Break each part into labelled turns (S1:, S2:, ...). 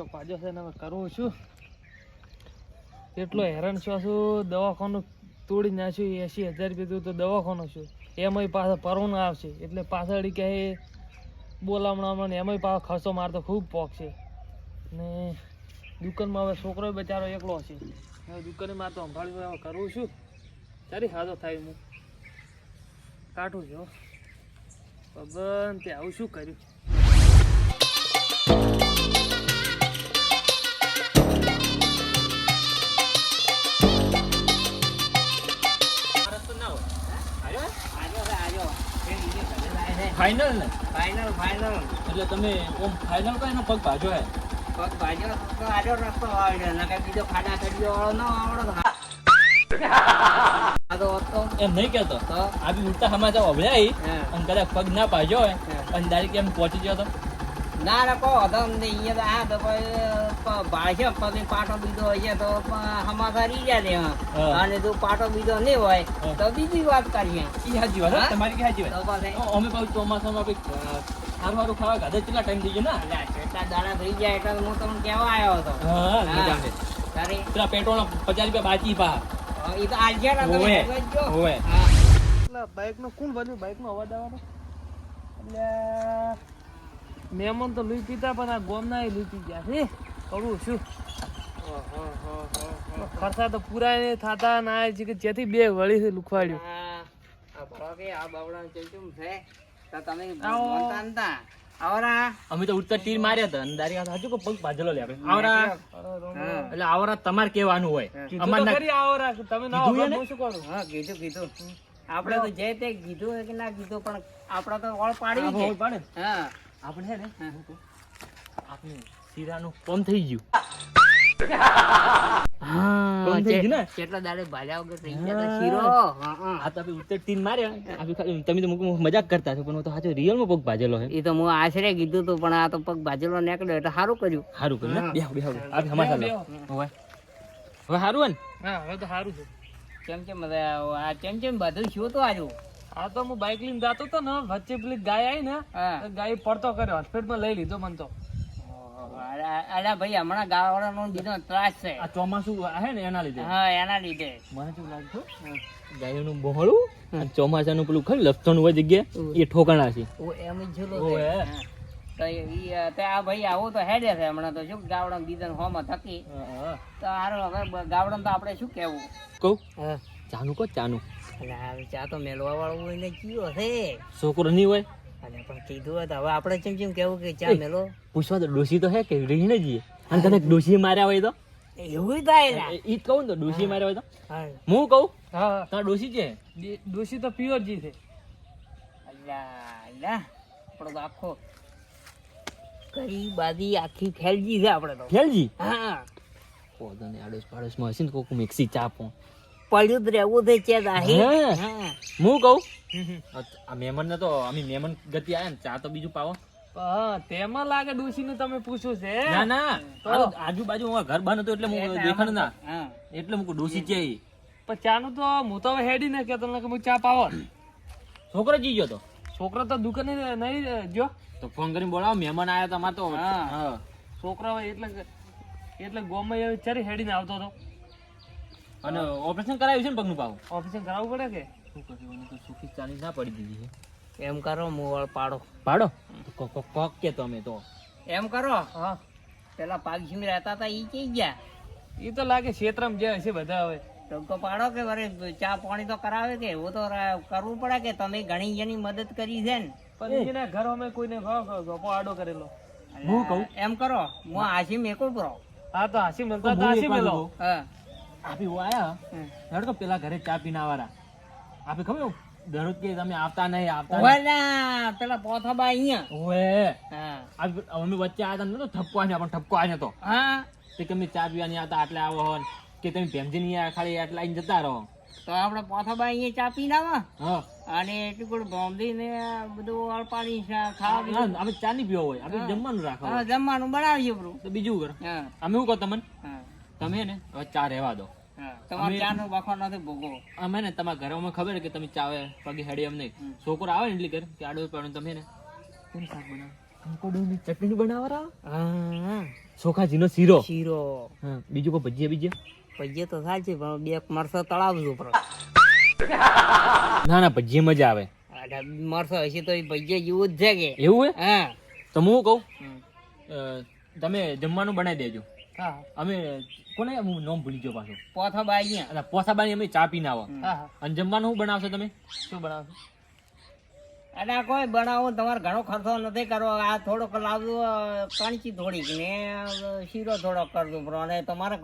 S1: રૂપિયો પાજો છે ને કરું છું. એટલો હેરાન છો છું. દવાખાનું તોડી નાખ્યું એસી હજાર રૂપિયા તો દવાખાનું છું. એમાંય પાછા પરવું આવશે. એટલે પાછળ કે બોલામણામાં એમાંય પાછો ખર્ચો મારતો ખૂબ પોક છે. ને દુકાનમાં હવે છોકરો બચારો એકલો છે. હવે દુકાને મારે તો સંભાળ્યું હવે કરું છું. તારી હાજો થાય હું. કાઢું છું પબન તે આવું શું કર્યું?
S2: ફાઇનલ ને?
S3: ફાઇનલ ફાઇનલ
S2: એટલે તમે ઓમ ફાઇનલ કઈ નો પગ ભાજો હે?
S3: પગ ભાજો તો આડો રસ્તો આવડે નકર બીજો ખાડા ખડીયો વાળો ન આવડો આ તો
S2: એમ નહીં
S3: કેતો
S2: આ બી ઉડતા સમાચાર
S3: હા.
S2: અને કદાચ પગ ના ભાજો હોય. અને ડાયરેક્ટ એમ પહોંચી ગયો તો?
S3: ના ના કહો તો અહીંયા આ તો પછી ભાષે પગે પાટો બીજો હોય તો હમાસા રહી જાય ને
S2: હા.
S3: અને જો પાટો બીજો નહીં હોય તો બીજી વાત કરીએ.
S2: ઈ સાચી વાત તમારી કે સાચી વાત?
S3: તો પછી?
S2: અમે પાછું ચોમાસામાં અ, સારું સારું ખાવા ગાધે કેટલા ટાઈમ થઈ ગયો ને?
S3: એટલા કેટલા દાડા થઈ જાય એટલે હું તમને કેવા આવ્યો હતો. તારી?
S2: પેલા પેટ્રોલ પચાસ રૂપિયા બાકી પા
S3: એ તો આજે ના તમે
S2: હોવે.
S1: એટલે બાઇકનો કોણ બન્યું બાઇકનો અવાજ આવવાનો? એટલે મહેમાન તો લઈ પીતા પણ આ ગોમના લઈ પી ગયા. છે કરું શું ખર્ચા તો પૂરા એ થતા ના છે કે જેથી બે વળી થી લુખવાડ્યું.
S3: આવરા.
S2: અમે તો ઉડતા તીર માર્યા હતા અને દારી હાથ પગ ભાજેલો લે આપણે. આવરા. એટલે આવરા તમારે કેવાનું હોય. અમાર ના
S1: કરી આવો તમે ના
S2: કીધું
S1: આવો,
S2: એને?
S1: હું શું કરું?
S3: હા કીધું કીધું. આપણે તો જે તે કીધું કે ના કીધું પણ આપડે તો ઓળ પાડી
S2: પણ
S3: છે. હા.
S2: આપણે છે ને
S3: હા.
S2: આપણે શીરાનું પમ થઈ ગયું.
S3: હા
S2: કોણ થઈ ગયું ને?
S3: કેટલા દાડે ભાલ્યા વગર થઈ ગયા શીરો? હા, હા.
S2: તો આપણે ઉત્તર તીન માર્યા. આપણે તમે તો મજાક કરતા છો પણ હું તો સાચો રિયલમાં પગ ભાજેલો છે
S3: એ તો હું આશરે કીધું તું પણ આ તો પગ ભાજેલો નીકળ્યો એટલે સારું કર્યું.
S2: સારું કર્યું ને?
S3: હા.
S2: બેહો બેહો. આપણે હમાસા લો. હવે. હવે સારું ને?
S1: હા હવે તો સારું છે.
S3: કેમ કેમ આ કેમ કેમ બધું શું તો આજુ?
S1: આ તો હું બાઇક લઈને જતો હતો ને વચ્ચે પેલી ગાય આવી ને ગાય પડતો કર્યો હોસ્પિટલમાં લઈ લીધો મને તો.
S3: અરે ભાઈ હમણાં ગાવાળાનો બીજો ત્રાસ છે.
S2: આ ચોમાસું હે ને એના લીધે?
S3: હા એના લીધે.
S2: મને શું લાગતું ગાયનું બહોળું ચોમાસાનું પેલું ખરી લપસણ હોય જગ્યા એ ઠોકાણા છે.
S3: ઓ એમ જ ઝૂલો તો તે આ ભાઈ આવું તો હેડે છે હમણાં તો શું ગાવડા બીજા હોમાં થકી તો હારું હવે ગાવડા ગાવડાને તો આપણે શું કહેવું?
S2: કહું?
S3: હા.
S2: ચાનું કો ચાનું
S3: એટલે ચા તો મેલવા વાળું હોય ને કયો હે
S2: છોકરો નહીં હોય?
S3: અને પણ કીધું હોય તો હવે આપણે ચમ ચમ કેવું કે ચા મેલો.
S2: પૂછવા તો ડોસી તો હે કે રહીને જઈએ? અને તને ડોસી માર્યા હોય તો?
S3: એવું થાય ને
S2: ઈ જ કહું ને તો ડોસી માર્યા હોય તો?
S3: હું.
S2: કહું?
S1: હા.
S2: તાર ડોસી છે?
S1: ડોસી તો તો પ્યોરજી છે.
S3: અલ્લા આપણો તો આખો કઈ બાદી આખી ફેલજી છે આપણે તો.
S2: ફેલજી?
S3: હા.
S2: પોદો ને આડોશ પાડોશમાં હશે ને કોક મિક્સી ચા ચાપો
S3: પડ્યું જ રહેવું છે ચેત આહી
S2: હું? કહું? આ મહેમાન ને તો અમે મહેમાન ગતિ આયા ને ચા તો બીજું પાવો.
S1: તેમાં લાગે ડુસી નું તમે પૂછ્યું છે.
S2: ના ના. આજુબાજુ ઘર બાંધું હતું એટલે હું દેખાણ ના. એટલે હું ડુસી છે
S1: પણ ચા નું તો હું તો હેડી ને કેતો ને કે હું ચા પાવો.
S2: છોકરો જી ગયો તો?
S1: છોકરો તો દુકાને નહીં જો
S2: તો ફોન કરીને બોલાવો મહેમાન આયા તમારે તો.
S3: હા.
S2: હા.
S1: છોકરો એટલે એટલે ગોમાં ચરી હેડીને આવતો હતો.
S2: અને ઓપરેશન કરાવ્યું છે ને પગનું પાવું?
S1: ઓપરેશન કરાવવું પડે કે?
S2: શું કર્યું તો સુખી ચાલી ના પડી દીધી છે.
S3: એમ કરો મોવાળ પાડો.
S2: પાડો? કોક કે તમે તો.
S3: એમ કરો?
S1: હા.
S3: પેલા પાગસીમ રહેતા હતા ઈ કઈ ગયા?
S1: એ તો લાગે ક્ષેત્રમાં જે હશે બધા હવે.
S3: તો પાડો કે વરે ચા પાણી તો કરાવે કે? એવું તો કરવું પડે કે તમે ઘણી જણી મદદ કરી છે ને?
S1: પણ એના ઘર અમે કોઈને ભાવ આડો કરેલો.
S2: હું કહું?
S3: એમ કરો હું આશી મેકું કરો
S1: હા તો હાસી મળતા
S2: હું
S1: તો
S2: એક
S1: હાસી
S2: વાત
S1: મેલો
S3: હા.
S2: આપી હું આયા. હેડ તો પેલા ઘરે ચા પીને આવારા આપી ખબર દરરોજ કે તમે આવતા નહીં આવતા
S3: ઓલા પેલા પોથાબા અહીંયા.
S2: ઓએ
S3: હા.
S2: અમે વચ્ચે આયા તો ઠપકો આને પણ ઠપકો આને તો.
S3: હા.
S2: તે કે ચા પીવા નહીં આવતા આટલે આવો હોન કે તમે ભેમજી નહીં આયા ખાલી આટલા આઈને જતા રહો.
S3: તો આપણે પોથાબા અહીંયા ચા આવા
S2: હા.
S3: અને એટલું બધું બોમ્બી ને બધું અળપાણી ખાવા
S2: ના,
S3: પીવાનું.
S2: આપણે ચા નહીં પીવો હોય આપણે જમવાનું રાખો.
S3: હા જમવાનું બનાવીએ bro.
S2: તો બીજું કર?
S3: હા.
S2: અમે શું કહો તમને? તમે ને હવે ચા રહેવા દો.
S3: તમારે
S2: અમે-
S3: ચાનો નથી ભોગવો.
S2: અમે ને તમારા ઘરોમાં ખબર કે તમે ચાવે પગે હેડી અમને છોકરો આવે ને એટલે ઘર કે આડો પાડો તમે ને. શાક બનાવે? કંકોડોની ચટણી બનાવરા
S3: હા
S2: સોખાજીનો શીરો.
S3: શીરો.
S2: હા બીજું કોઈ ભજીયા બીજિયા
S3: ભજીએ તો થાય છે પણ બે મરસો તળાવજો પર
S2: ના ના ભજીયા મજા આવે.
S3: મરસો હશે તો ભજીએ જેવું જ છે કે.
S2: એવું હે?
S3: હા.
S2: તો હું કહું તમે જમવાનું બનાવી દેજો. અમે કોને નામ ભૂલી ગયો પાછો?
S3: પોથો બાઈ
S2: અને પોસાબાની અમે ચા પીને આવો. અને જમવાનું શું બનાવશો તમે?
S1: શું બનાવશો?
S3: અરે કોઈ બનાવો તમારે ઘણો ખર્ચો નથી કરવો. આ થોડોક લાવજો કાંચી થોડીક ને શીરો થોડોક કરજો. પણ અને તમારે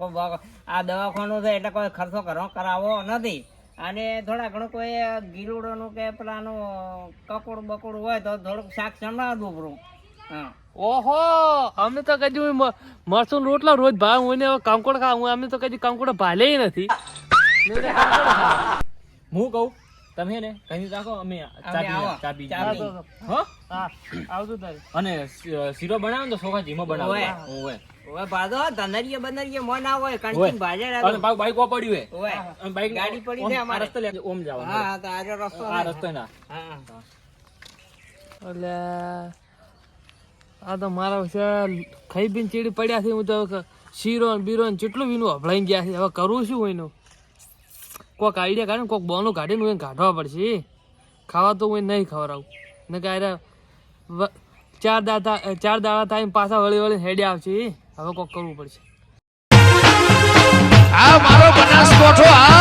S3: આ દવાખાનું છે એટલે કોઈ ખર્ચો ઘણો કરાવવો નથી. અને થોડા ઘણું કોઈ ગીરુડોનું કે પેલાનું કકોડ બકોડ હોય તો થોડુંક શાક સંભાળવું પૂરું હા.
S1: ઓહો અમે તો કદી મરસું રોટલા રોજ ભાવ હું ને કંકોડ ખાવ અમે તો કદી કંકોડ ભાલે નથી.
S2: હું કહું તમે ને કહી રાખો અમે
S1: ચાબી આવજો તારે.
S2: અને શીરો બનાવો તો સોખા સોખાજીમાં બનાવો. ઓય
S3: ઓય ભાદો ધનરીએ બનરીએ મો ના હોય
S2: કંટીન
S3: ભાજે ભાજે
S2: અને પાછું બાઈક ઓ પડ્યું
S3: હોય.
S2: ઓય બાઈક
S3: ગાડી પડી
S2: આ
S3: અમારે.
S2: રસ્તે લે ઓમ જાવ
S3: હા તો આજે રસ્તો
S2: આ રસ્તો ના
S3: હા.
S1: એટલે આ તો મારા વિશે ખાઈ પીને ચીડી પડ્યા છે. હું તો શીરો ને બીરો ને કેટલું વીનું હભળાઈ ગયા છે. હવે કરવું શું એનું? કોઈક આઈડિયા કાઢે ને કોઈક બોનું કાઢીને હું કાઢવા પડશે. ખાવા તો હું નહીં ખવડાવું. ને કાંઈ ચાર દાતા ચાર દાડા થાય પાછા વળી વળી હેડે આવશે. હવે કોઈક કરવું પડશે.
S4: આ મારો બનાસકોઠો આ